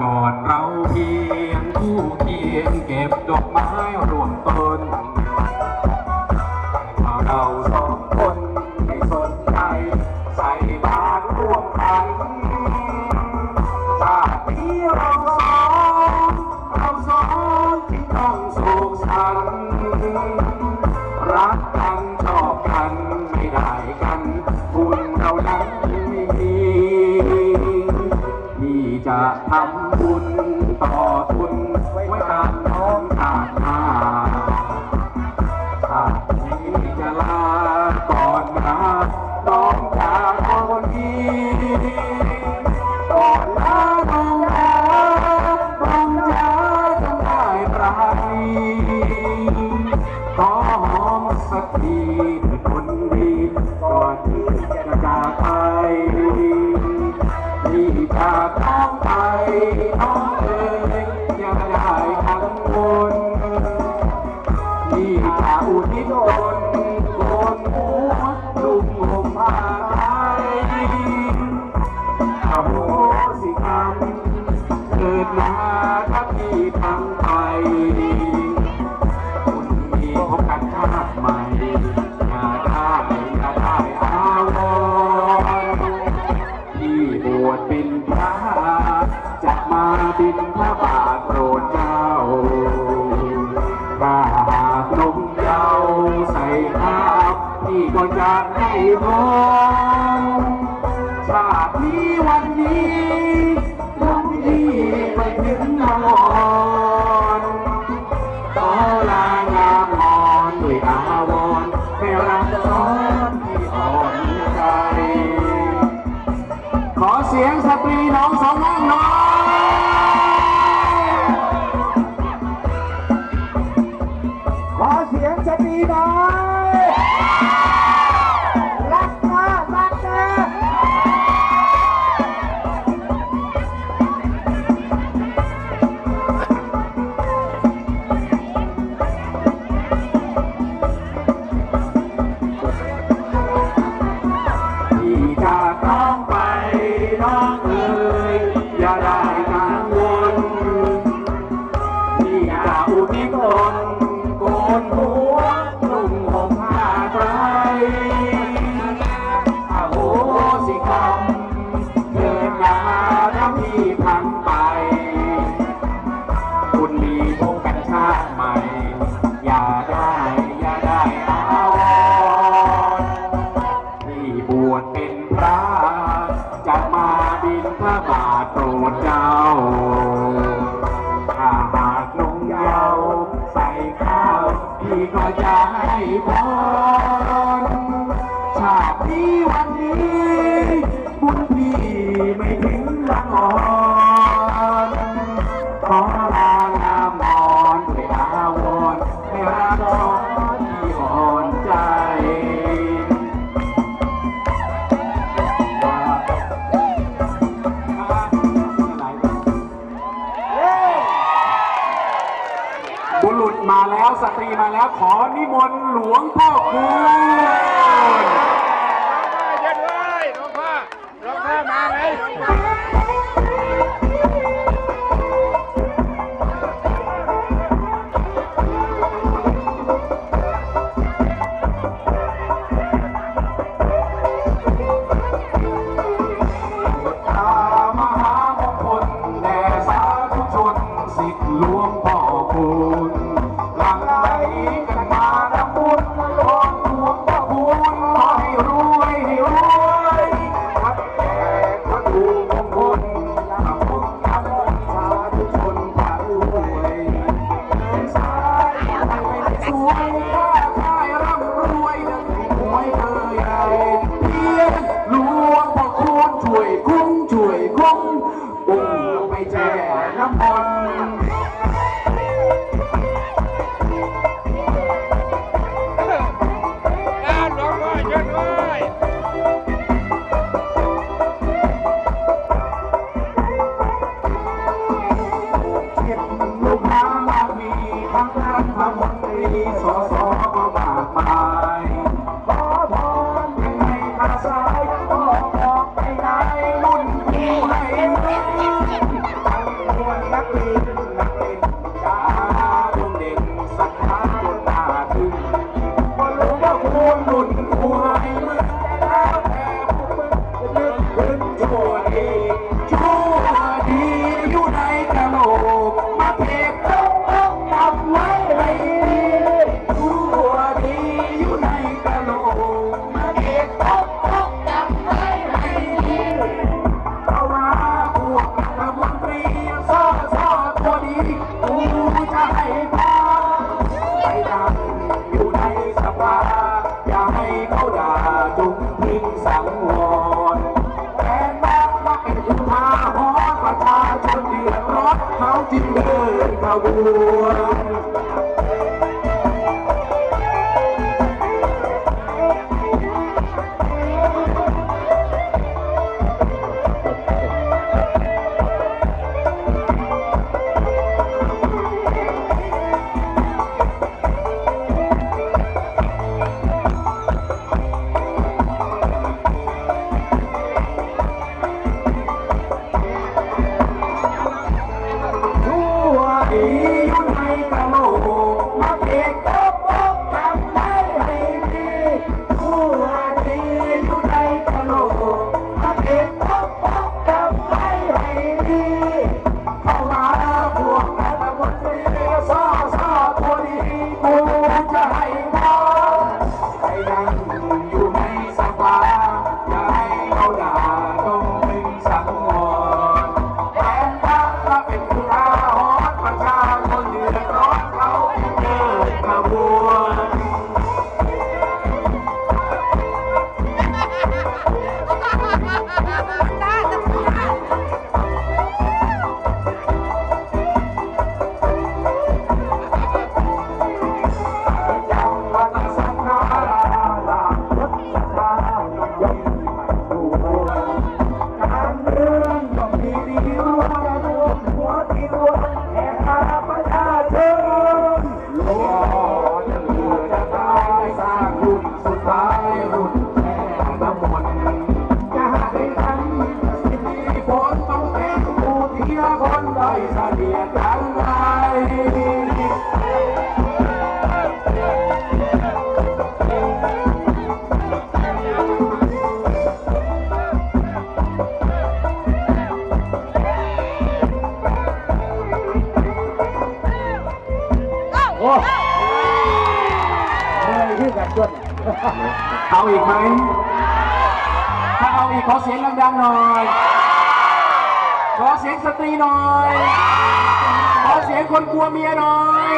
กอดเราเพียงผู้เคียงเก็บดอกไม้รวมต้น ทำบุญ พาท้องไปท้องเธอ bày tiếng nam พบกันชาใหม่ อย่าได้ อย่าได้อาที่บวชเป็นพระ จะมาบินพระบาทโปรดเจ้า ถ้าหากลงยาวใส่ข้าวพี่ก็ให้พรชาตินี้วันนี้ มาแล้วสตรีมาแล้วขอนิมนต์หลวงพ่อคุณเย็นเลยน้องพ่อน้องผ้ามาไหม สังวรแต่แม้ว่าเป็นอุทาหรณ์ประชาชนเดือดร้อนเขาจึงเดินขบวน พื่เอาอีกไหม ถ้าเอาอีกขอเสียงดังๆหน่อย ขอเสียงสตรีหน่อย ขอเสียงคนกลัวเมียหน่อย